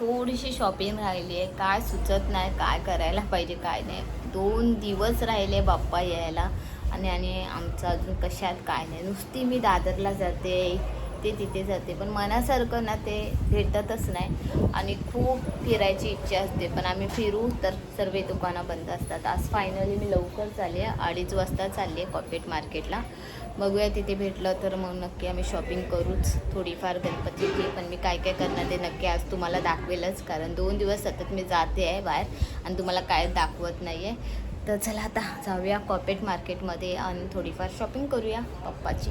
थोडीशी शॉपिंग राहिली आहे. काय सुचत नाही काय करायला पाहिजे काय नाही. दोन दिवस राहिले बाप्पा यायला. आणि आणि आमचं अजून कशात काय नाही. नुसती मी दादरला जाते ते तिथे जाते. पण मनासारखं ना ते भेटतच नाही. आणि खूप फिरायची इच्छा असते. पण आम्ही फिरू तर सर्व दुकानं बंद असतात. आज फायनली मी लवकर चालले आहे. अडीच वाजता चालली आहे कॉपेट मार्केटला. बघूया तिथे भेटलं तर मग नक्की आम्ही शॉपिंग करूच. थोडीफार गणपतीची पण मी काय काय करणार ते नक्की आज तुम्हाला दाखवेलच. कारण दोन दिवस सतत मी जाते आहे बाहेर आणि तुम्हाला काय दाखवत नाही आहे तर चला आता जाऊया कॉपेट मार्केटमध्ये आणि थोडीफार शॉपिंग करूया पप्पाची.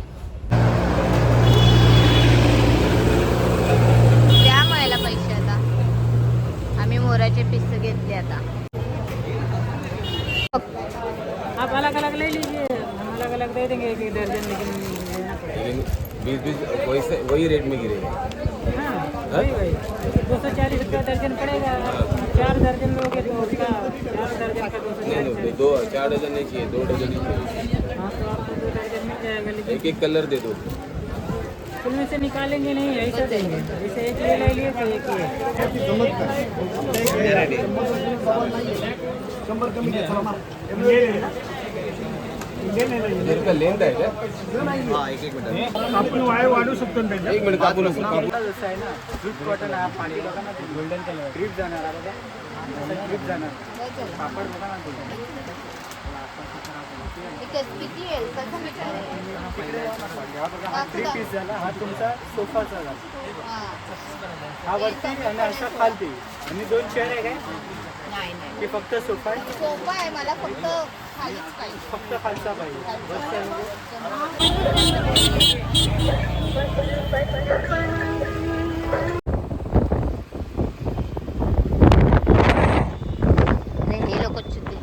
मोराचे पिस्से घेतले आता. आप अलग अलग ले लीजिए हम अलग अलग दे देंगे एक दर्जन लेकिन बीस बीस वही से वही रेट में गिरेगा। हाँ वही वही। दो सौ चालीस रुपया दर्जन पड़ेगा। चार दर्जन लोगे तो उसका चार दर्जन का दो सौ चालीस। दो चार डजन नहीं चाहिए दो डजन ही चाहिए। हाँ तो आपको दो दर्जन मिल जाएगा लेकिन एक एक कलर दे दो। फुल में से निकालेंगे नहीं ऐसा देंगे। जैसे एक ये ले लिए तो एक लेंथ आहे हाँ वाढू शकतो एक मिनिट कापू नको कापू जसं आहे ना. ड्रीप कॉटन हा पाणी बघा ना गोल्डन कलर ड्रीप जाणार बघा. असं ड्रीप जाणार. कापड बघा ना ते किती येईल कसं हा बघा हा थ्री पीस झाला हा तुमचा सोफाचा झाला. हा. वरती आणि असा खालती. आणि दोन चेअर आहे काय? नाही नाही. की फक्त सोफा आहे? सोपं आहे मला फक्त खालीच पाहिजे. फक्त खालचा पाहिजे. नको. नाही हे लोक चुकी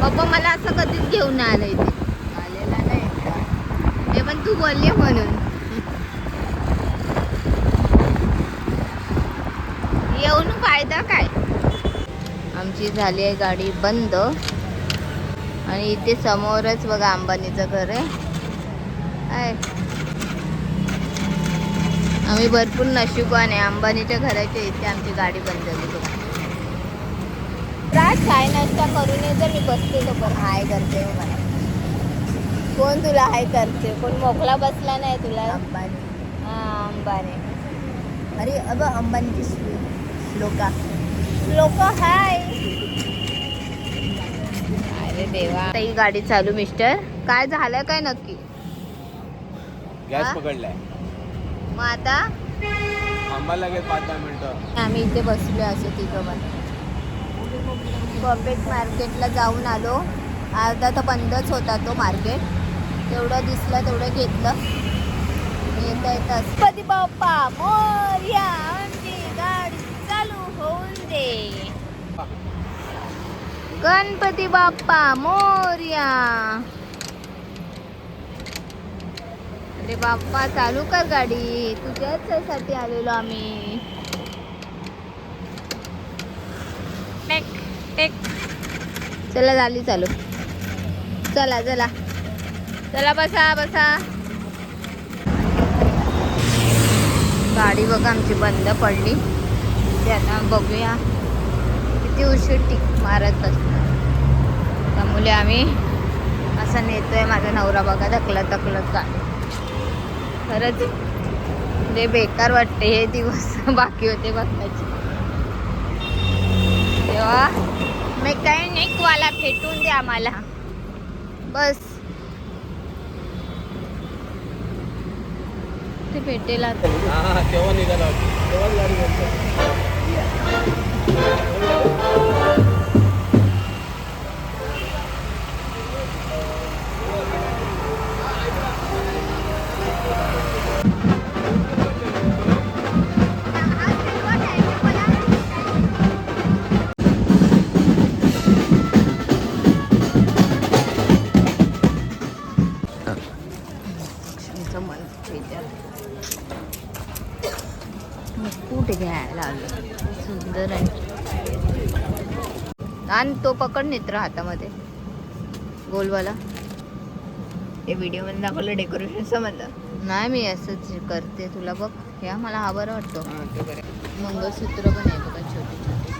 पप्पा मला असं कधीच घेऊन आलं इथे आलेला नाही ते पण तू बोलली म्हणून. येऊन फायदा काय? आमची झाली आहे गाडी बंद. आणि इथे समोरच बघा अंबानीचं घर आहे. आहे. आम्ही भरपूर नशिबाने अंबानीच्या घराच्या इथे आमची गाडी बंद झाली बघा. राज चाय नाश्ता करून ये तर मी बसते तो पण. हाय करते हो मला. कोण तुला हाय करते? कोण मोकळा बसला नाही तुला? अंबानी. हा अंबानी. अरे अब अंबानीची श्लोका. श्लोका हाय. अरे देवा. ही गाडी चालू मिस्टर. काय झालं काय नक्की? गॅस? पकडलाय. मग आता? आम्हाला आम्ही इथे बसलो असं तिथं पण. कॉपेट मार्केटला जाऊन आलो. अर्धा तर बंदच होता तो मार्केट. तेवढं दिसलं तेवढं घेतलं. येता येता गणपती बाप्पा मोरया आमची गाडी चालू होऊन दे. गणपती बाप्पा मोरया. अरे बाप्पा चालू कर गाडी. तुझ्याच आलेलो आम्ही टेक टेक चला झाली चालू. चला चला. चला बसा बसा. गाडी बघा आमची बंद पडली. ते आता बघूया. किती उशीर टिक मारत असणार. त्यामुळे आम्ही असं नेतोय माझा नवरा बघा धकलत धकलत गाडी. खरंच ते बेकार वाटते हे दिवस. बाकी होते बघण्याचे. तेव्हा मेकॅनिक वाला भेटून द्या आम्हाला. बस. ते भेटेल आता. हा तेव्हा निघाला? होता तेव्हाच गाडी आणि तो पकड नेत्र हातामध्ये. गोलवाला. ते व्हिडिओमध्ये दाखवलं डेकोरेशन समजलं नाही मी असंच करते. तुला बघ. ह्या मला हा बरं वाटतो. हा मंगळसूत्र पण आहे बघा छोटे छोटे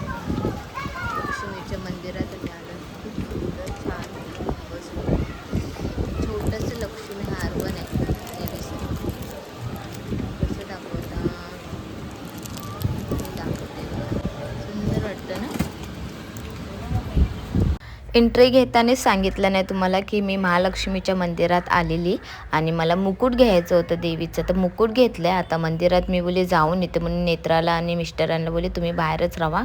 लक्ष्मीच्या मंदिरात आम्ही आलो खूप सुंदर छान मंगळसूत्र छोटंसं लक्ष्मी हार पण आहे देवीचं. कसं दाखवता मी दाखवते बघा. सुंदर वाटतं ना एंट्री घेतानाच सांगितलं नाही तुम्हाला की मी महालक्ष्मीच्या मंदिरात आलेली आणि मला मुकुट घ्यायचं होतं देवीचं. तर मुकुट घेतलं आहे आता मंदिरात मी बोले जाऊन येते म्हणून नेत्राला आणि मिस्टरांना बोले तुम्ही बाहेरच राहा.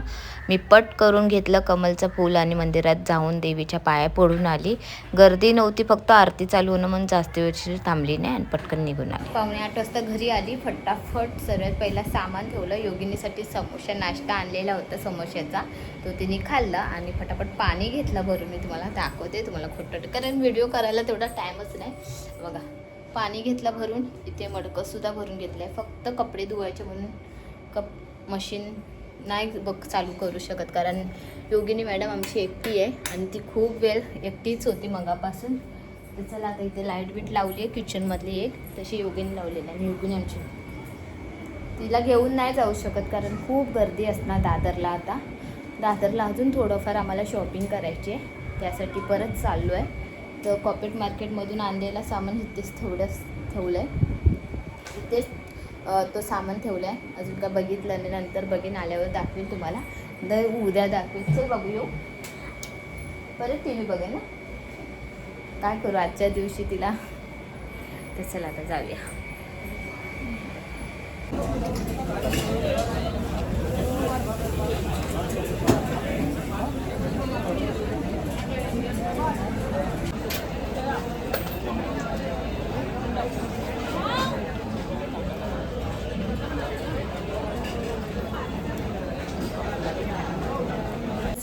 मी पट करून घेतलं कमलचं फूल आणि मंदिरात जाऊन देवीच्या पाया पडून आली. गर्दी नव्हती फक्त आरती चालू होणं म्हणून जास्त वेळ थांबली नाही आणि पटकन निघून आली. पावणे आठ वाजता घरी आली. फटाफट सर्वात पहिला सामान ठेवलं. योगिनीसाठी समोसा नाश्ता आणलेला होता समोश्याचा. तो तिने खाल्ला आणि फटाफट पाणी घेतलं. भरून मी तुम्हाला दाखवते तुम्हाला खोटं कारण व्हिडिओ करायला तेवढा टाईमच नाही. बघा पाणी घेतलं भरून इथे मडकंसुद्धा भरून घेतलं आहे फक्त कपडे धुवायचे म्हणून कप मशीन नाही बघ चालू करू शकत. कारण योगिनी मॅडम आमची एकटी आहे आणि ती खूप वेळ एकटीच होती मगापासून. तर चला आता इथे लाइट बीट लावली आहे किचनमधली एक. तशी योगिनी लावलेली आहे आणि योगिनी आमची. तिला घेऊन नाही जाऊ शकत कारण खूप गर्दी असणार दादरला आता. दादरला अजून थोडंफार आम्हाला शॉपिंग करायची आहे. त्यासाठी परत चाललो आहे. तर कॉपेट मार्केटमधून आणलेला सामान इथेच थोडंच ठेवलं आहे. इथेच तो सामान ठेवला आहे. अजून का बघितलं नाही. नंतर बघेन आल्यावर दाखवेल तुम्हाला. तर उद्या दाखवेल. चल बघू येऊ. परत टी व्ही बघेन ना काय करू आजच्या दिवशी तिला? तर चला आता जाऊया.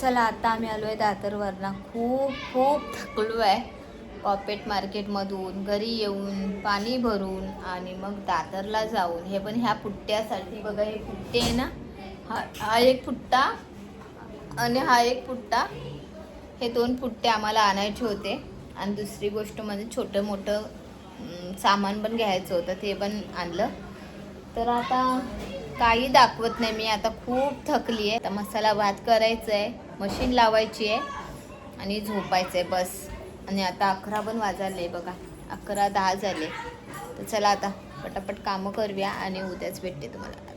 चला आता आम्ही आलो आहे दादरवरनं. खूप खूप थकलो आहे कॉपेट मार्केटमधून. घरी येऊन पाणी भरून आणि मग दादरला जाऊन. हे पण ह्या पुट्ट्यासाठी. बघा हे पुट्टे आहे ना? हा हा एक पुट्टा आणि हा एक पुट्टा. हे दोन पुट्टे आम्हाला आणायचे होते. आणि दुसरी गोष्ट म्हणजे छोटं मोठं सामान पण घ्यायचं होतं ते पण आणलं. तर आता काही दाखवत नाही मी आता खूप थकली आहे. तर मसाला भात करायचा आहे मशीन लावायची आहे आणि झोपायचं आहे बस. आणि आता अकरा पण वाजाले बघा अकरा दहा झाले. तर चला आता पटापट कामं करूया आणि उद्याच भेटते तुम्हाला.